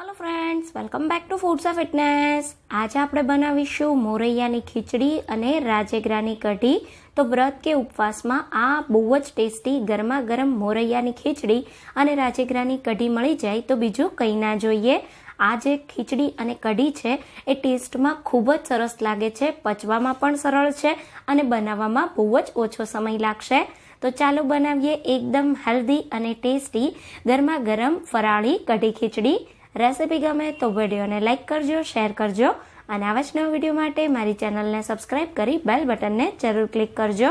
Hello friends welcome back to foods of fitness આજે આપણે બનાવીશું મોરૈયાની ખીચડી અને રાજેગરાની કઢી તો વ્રત કે ઉપવાસમાં આ બહુ જ ટેસ્ટી ગરમા ગરમ મોરૈયાની ખીચડી અને રાજેગરાની કઢી મળી જાય તો બીજું કંઈ ના જોઈએ આ જે ખીચડી અને કઢી છે એ ટેસ્ટમાં ખૂબ જ સરસ લાગે છે પચવામાં પણ સરળ છે અને બનાવવામાં બહુ જ ઓછો સમય લાગશે તો ચાલો બનાવીએ એકદમ હેલ્ધી અને ટેસ્ટી ગરમા ગરમ ફરાળી કઢી ખીચડી રેસિપી ગમે તો વિડીયોને લાઇક કરજો, શેર કરજો અને આવા જ નવા વીડિયો માટે મારી ચેનલને સબસ્ક્રાઇબ કરી બેલ બટનને જરૂર ક્લિક કરજો.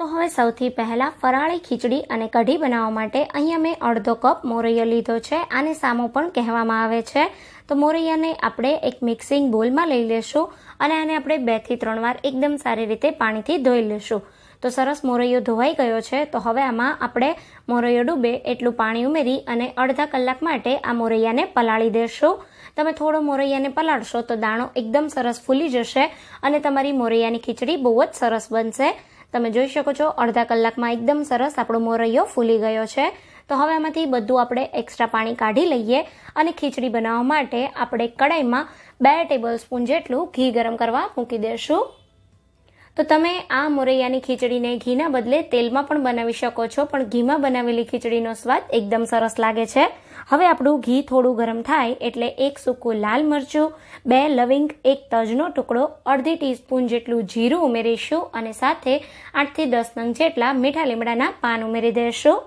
તો હવે સૌથી પહેલાં ફરાળી ખીચડી અને કઢી બનાવવા માટે અહીંયા મેં અડધો કપ મોરૈયો લીધો છે. આને સામો પણ કહેવામાં આવે છે. તો મોરૈયાને આપણે એક મિક્સિંગ બોલમાં લઈ લેશું અને આને આપણે બેથી ત્રણ વાર એકદમ સારી રીતે પાણીથી ધોઈ લેશું. તો સરસ મોરૈયો ધોવાઈ ગયો છે, તો હવે આમાં આપણે મોરૈયો ડૂબે એટલું પાણી ઉમેરી અને અડધા કલાક માટે આ મોરૈયાને પલાળી દેશું. તમે થોડો મોરૈયાને પલાળશો તો દાણો એકદમ સરસ ફૂલી જશે અને તમારી મોરૈયાની ખીચડી બહુ જ સરસ બનશે. તમે જોઈ શકો છો, અડધા કલાકમાં એકદમ સરસ આપણો મોરૈયો ફૂલી ગયો છે. તો હવે આમાંથી બધું આપણે એક્સ્ટ્રા પાણી કાઢી લઈએ અને ખીચડી બનાવવા માટે આપણે કડાઈમાં બે ટેબલ સ્પૂન જેટલું ઘી ગરમ કરવા મૂકી દઈશું તો તમે આ મોરૈયાની ખીચડીને ઘીના બદલે તેલમાં પણ બનાવી શકો છો, પણ ઘીમાં બનાવેલી ખીચડીનો સ્વાદ એકદમ સરસ લાગે છે. હવે આપણું ઘી થોડું ગરમ થાય એટલે એક સૂકું લાલ મરચું, બે લવિંગ, એક તજનો ટુકડો, અડધી ટીસ્પૂન જેટલું જીરું ઉમેરીશું અને સાથે આઠથી દસ નંગ જેટલા મીઠા લીમડાના પાન ઉમેરી દઈશું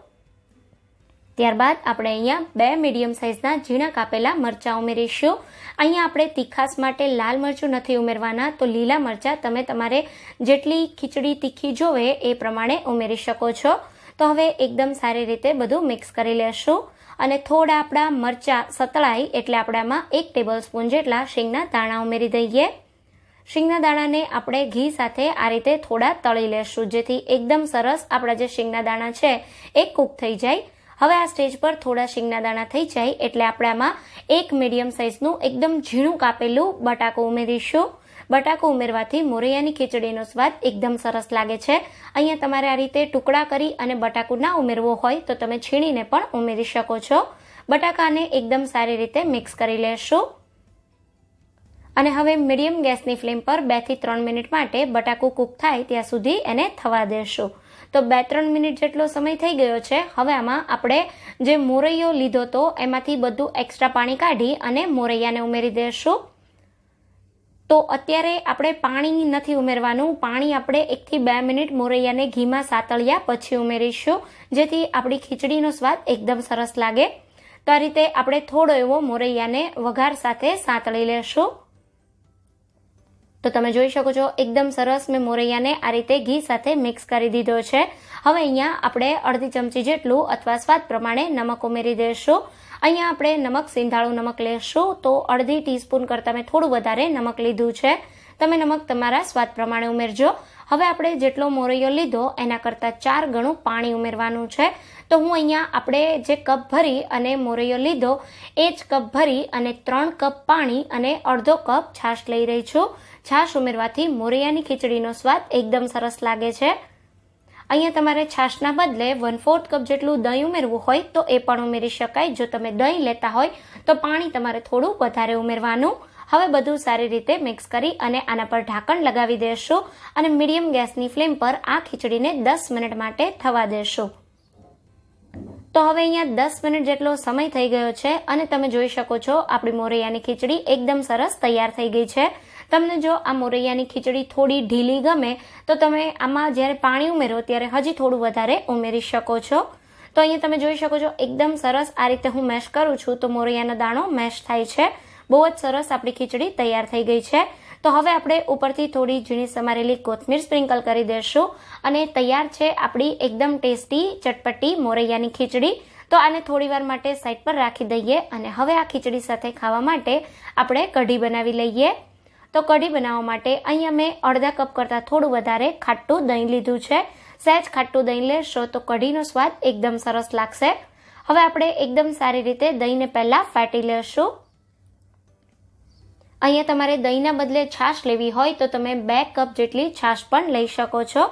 ત્યારબાદ આપણે અહીંયા બે મીડિયમ સાઇઝના ઝીણા કાપેલા મરચાં ઉમેરીશું. અહીંયા આપણે તીખાસ માટે લાલ મરચું નથી ઉમેરવાના, તો લીલા મરચાં તમે તમારે જેટલી ખીચડી તીખી જોવે એ પ્રમાણે ઉમેરી શકો છો. તો હવે એકદમ સારી રીતે બધું મિક્સ કરી લેશું. અને થોડા આપણા મરચાં સતળાય એટલે આપણે આમાં એક ટેબલ સ્પૂન જેટલા શીંગના દાણા ઉમેરી દઈએ. શીંગના દાણાને આપણે ઘી સાથે આ રીતે થોડા તળી લેશું, જેથી એકદમ સરસ આપણા જે શીંગના દાણા છે એ કૂક થઈ જાય. હવે આ સ્ટેજ પર થોડા શીંગના દાણા થઈ જાય એટલે આપણે આમાં એક મીડિયમ સાઇઝનું એકદમ ઝીણું કાપેલું બટાકું ઉમેરીશું. બટાકું ઉમેરવાથી મોરૈયાની ખીચડીનો સ્વાદ એકદમ સરસ લાગે છે. અહીંયા તમારે આ રીતે ટુકડા કરી અને બટાકું ના ઉમેરવો હોય તો તમે છીણીને પણ ઉમેરી શકો છો. બટાકાને એકદમ સારી રીતે મિક્સ કરી લેશું. અને હવે મીડિયમ ગેસની ફ્લેમ પર બેથી ત્રણ મિનિટ માટે બટાકું કૂક થાય ત્યાં સુધી એને થવા દેશું. તો બે ત્રણ મિનિટ જેટલો સમય થઈ ગયો છે. હવે આમાં આપણે જે મોરૈયો લીધો તો એમાંથી બધું એક્સ્ટ્રા પાણી કાઢી અને મોરૈયાને ઉમેરી દઈશું તો અત્યારે આપણે પાણી નથી ઉમેરવાનું. પાણી આપણે એકથી બે મિનિટ મોરૈયાને ઘીમાં સાતળ્યા પછી ઉમેરીશું. જેથી આપણી ખીચડીનો સ્વાદ એકદમ સરસ લાગે. તો આ રીતે આપણે થોડો એવો મોરૈયાને વઘાર સાથે સાતળી લેશું. તો તમે જોઈ શકો છો, એકદમ સરસ મેં મોરૈયાને આ રીતે ઘી સાથે મિક્સ કરી દીધો છે. હવે અહીંયા આપણે અડધી ચમચી જેટલું અથવા સ્વાદ પ્રમાણે નમક ઉમેરી દઈશું. અહીંયા આપણે નમક સિંધાળું નમક લેશું તો અડધી ટીસ્પૂન કરતાં મેં થોડું વધારે નમક લીધું છે. તમે નમક તમારા સ્વાદ પ્રમાણે ઉમેરજો. હવે આપણે જેટલો મોરૈયો લીધો, એના કરતાં ચાર ગણું પાણી ઉમેરવાનું છે. તો હું અહીંયા આપણે જે કપ ભરી અને મોરૈયો લીધો, એ જ કપ ભરી અને ત્રણ કપ પાણી અને અડધો કપ છાશ લઈ રહી છું. છાશ ઉમેરવાથી મોરૈયાની ખીચડીનો સ્વાદ એકદમ સરસ લાગે છે. અહીંયા તમારે છાશના બદલે વન ફોર્થ કપ જેટલું દહીં ઉમેરવું હોય, તો એ પણ ઉમેરી શકાય. જો તમે દહીં લેતા હોય, તો પાણી તમારે થોડું વધારે ઉમેરવાનું. હવે બધું સારી રીતે મિક્સ કરી અને આના પર ઢાંકણ લગાવી દેશું અને મીડિયમ ગેસની ફ્લેમ પર આ ખીચડીને દસ મિનિટ માટે થવા દેશું. તો હવે અહીંયા દસ મિનિટ જેટલો સમય થઈ ગયો છે અને તમે જોઈ શકો છો આપણી મોરૈયાની ખીચડી એકદમ સરસ તૈયાર થઈ ગઈ છે. તમને જો આ મોરૈયાની ખીચડી થોડી ઢીલી ગમે તો તમે આમાં જ્યારે પાણી ઉમેરો ત્યારે હજી થોડું વધારે ઉમેરી શકો છો. તો અહીંયા તમે જોઈ શકો છો એકદમ સરસ આ રીતે હું મેશ કરું છું તો મોરૈયાનો દાણો મેશ થાય છે. બહુ જ સરસ આપણી ખીચડી તૈયાર થઈ ગઈ છે. તો હવે આપણે ઉપરથી થોડી ઝીણી સમારેલી કોથમીર સ્પ્રિંકલ કરી દઈશું અને તૈયાર છે આપણી એકદમ ટેસ્ટી ચટપટી મોરૈયાની ખીચડી. તો આને થોડી વાર માટે સાઈડ પર રાખી દઈએ અને હવે આ ખીચડી સાથે ખાવા માટે આપણે કઢી બનાવી લઈએ. તો કઢી બનાવવા માટે અહીંયા મેં અડધા કપ કરતાં થોડું વધારે ખાટું દહીં લીધું છે. સહેજ ખાટું દહીં લેશો તો કઢીનો સ્વાદ એકદમ સરસ લાગશે. હવે આપણે એકદમ સારી રીતે દહીંને પહેલાં ફાટી લેશું. અહીંયા તમારે દહીંના બદલે છાશ લેવી હોય તો તમે બે કપ જેટલી છાશ પણ લઈ શકો છો.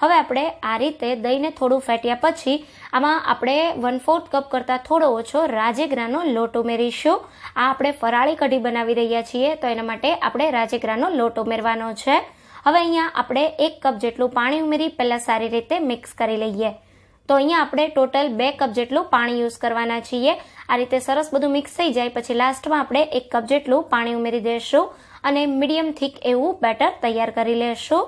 હવે આપણે આ રીતે દહીંને થોડું ફેટ્યા પછી આમાં આપણે વન ફોર્થ કપ કરતાં થોડો ઓછો રાજેગ્રાનો લોટ ઉમેરીશું. આ આપણે ફરાળી કઢી બનાવી રહ્યા છીએ તો એના માટે આપણે રાજેગ્રાનો લોટ ઉમેરવાનો છે. હવે અહીંયા આપણે એક કપ જેટલું પાણી ઉમેરી પહેલાં સારી રીતે મિક્સ કરી લઈએ. તો અહીંયા આપણે ટોટલ બે કપ જેટલું પાણી યુઝ કરવાના છીએ. આ રીતે સરસ બધું મિક્સ થઈ જાય, પછી લાસ્ટમાં આપણે એક કપ જેટલું પાણી ઉમેરી દઈશું અને મીડિયમ થીક એવું બેટર તૈયાર કરી લેશું.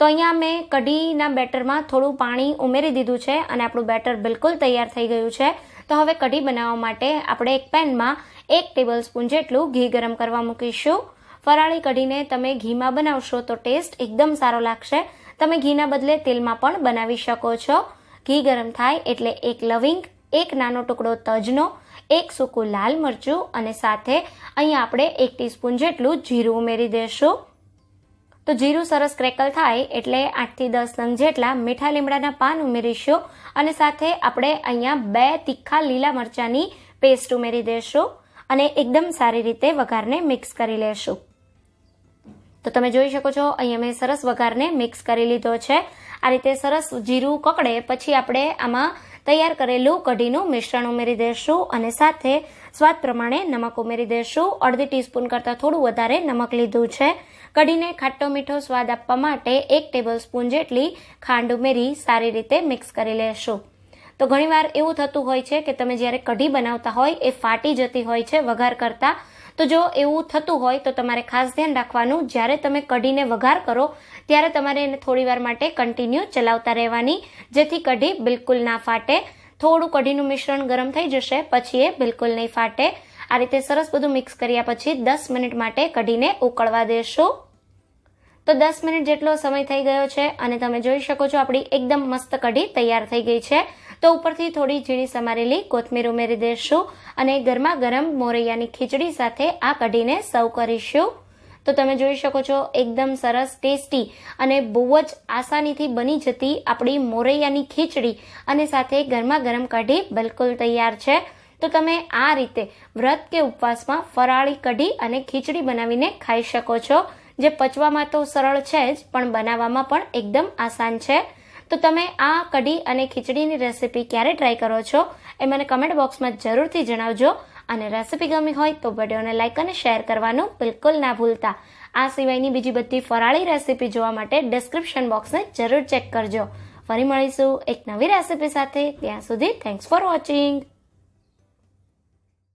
તો અહીંયા મેં કઢીના બેટરમાં થોડું પાણી ઉમેરી દીધું છે અને આપણું બેટર બિલકુલ તૈયાર થઈ ગયું છે. તો હવે કઢી બનાવવા માટે આપણે એક પેનમાં એક ટેબલ સ્પૂન જેટલું ઘી ગરમ કરવા મૂકીશું. ફરાળી કઢીને તમે ઘીમાં બનાવશો તો ટેસ્ટ એકદમ સારો લાગશે. તમે ઘીના બદલે તેલમાં પણ બનાવી શકો છો. ઘી ગરમ થાય એટલે એક લવિંગ, એક નાનો ટુકડો તજનો, એક સૂકું લાલ મરચું અને સાથે અહીંયા આપણે એક ટીસ્પૂન જેટલું જીરું ઉમેરી દઈશું તો જીરું સરસ ક્રેકલ થાય એટલે આઠથી દસ નંગ જેટલા મીઠા લીમડાના પાન ઉમેરીશું અને સાથે આપણે અહીંયા બે તીખા લીલા મરચાંની પેસ્ટ ઉમેરી દઈશું અને એકદમ સારી રીતે વઘારને મિક્સ કરી લેશું. તો તમે જોઈ શકો છો અહીંયા મેં સરસ વઘારને મિક્સ કરી લીધો છે. આ રીતે સરસ જીરું કકડે, પછી આપણે આમાં તૈયાર કરેલું કઢીનું મિશ્રણ ઉમેરી દઈશું અને સાથે સ્વાદ પ્રમાણે નમક ઉમેરી દઈશું અડધી ટીસ્પૂન કરતાં થોડું વધારે નમક લીધું છે. કઢીને ખાટો મીઠો સ્વાદ આપવા માટે એક ટેબલ સ્પૂન જેટલી ખાંડ ઉમેરી સારી રીતે મિક્સ કરી લેશું. તો ઘણીવાર એવું થતું હોય છે કે તમે જ્યારે કઢી બનાવતા હોય, એ ફાટી જતી હોય છે વઘાર કરતાં તો જો એવું થતું હોય તો તમારે ખાસ ધ્યાન રાખવાનું. જ્યારે તમે કઢીને વઘાર કરો, ત્યારે તમારે એને થોડી વાર માટે કન્ટિન્યુ ચલાવતા રહેવાની. જેથી કઢી બિલકુલ ના ફાટે. થોડું કઢીનું મિશ્રણ ગરમ થઈ જશે, પછી એ બિલકુલ નહીં ફાટે. આ રીતે સરસ બધું મિક્સ કર્યા પછી દસ મિનિટ માટે કઢીને ઉકળવા દેશું. તો દસ મિનિટ જેટલો સમય થઈ ગયો છે અને તમે જોઈ શકો છો આપણી એકદમ મસ્ત કઢી તૈયાર થઈ ગઈ છે. તો ઉપરથી થોડી ઝીણી સમારેલી કોથમીર ઉમેરી દઈશું અને ગરમા ગરમ મોરૈયાની ખીચડી સાથે આ કઢીને સર્વ કરીશું. તો તમે જોઈ શકો છો એકદમ સરસ ટેસ્ટી અને બહુ જ આસાનીથી બની જતી આપણી મોરૈયાની ખીચડી અને સાથે ગરમા ગરમ કઢી બિલકુલ તૈયાર છે. તો તમે આ રીતે વ્રત કે ઉપવાસમાં ફરાળી કઢી અને ખીચડી બનાવીને ખાઈ શકો છો. જે પચવામાં તો સરળ છે જ, પણ બનાવવામાં પણ એકદમ આસાન છે. તો તમે આ કઢી અને ખીચડીની રેસીપી ક્યારે ટ્રાય કરો છો એ મને કમેન્ટ બોક્સમાં જરૂરથી જણાવજો. અને રેસીપી ગમી હોય તો વિડીયોને લાઇક અને શેર કરવાનું બિલકુલ ના ભૂલતા. આ સિવાયની બીજી બધી ફરાળી રેસીપી જોવા માટે ડિસ્ક્રિપ્શન બોક્સને જરૂર ચેક કરજો. ફરી મળીશું એક નવી રેસીપી સાથે. ત્યાં સુધી થેન્ક્સ ફોર વોચિંગ